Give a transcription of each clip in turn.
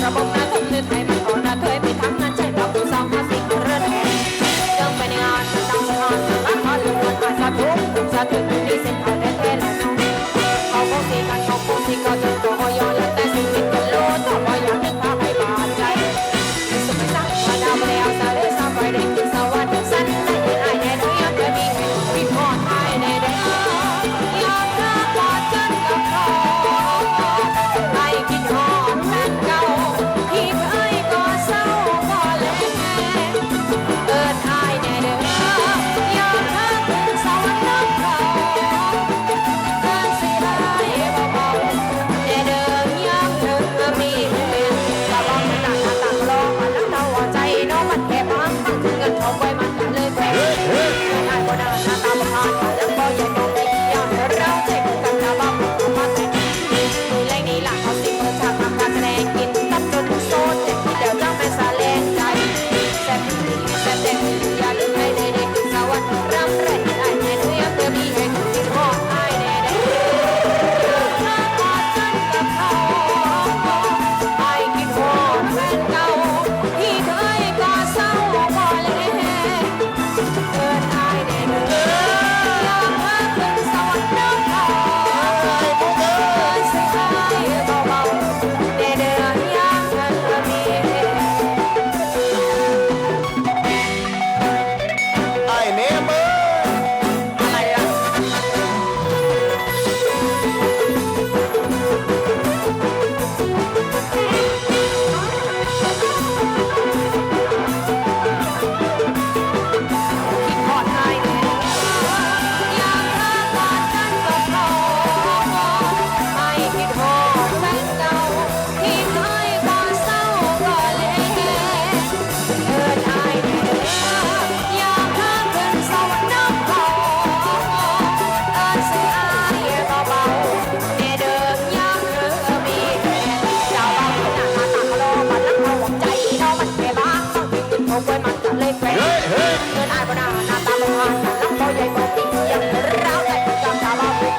Come on.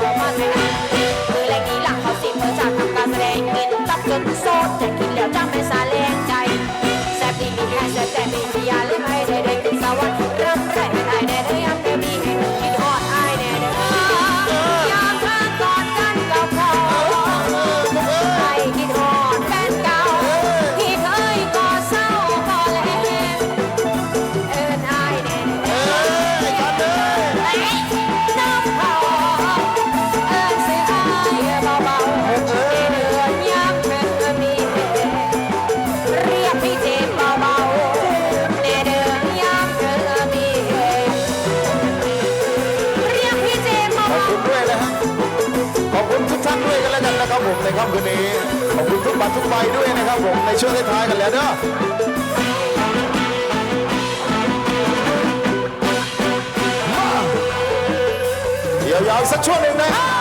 Mateo. ผมในค่ำคืนนี้ขอบคุณทุกบัตรทุกใบด้วยนะครับผมในช่วงท้ายกันแล้วเด้อเดี๋ยยาวสักช่วงหนึ่งนะ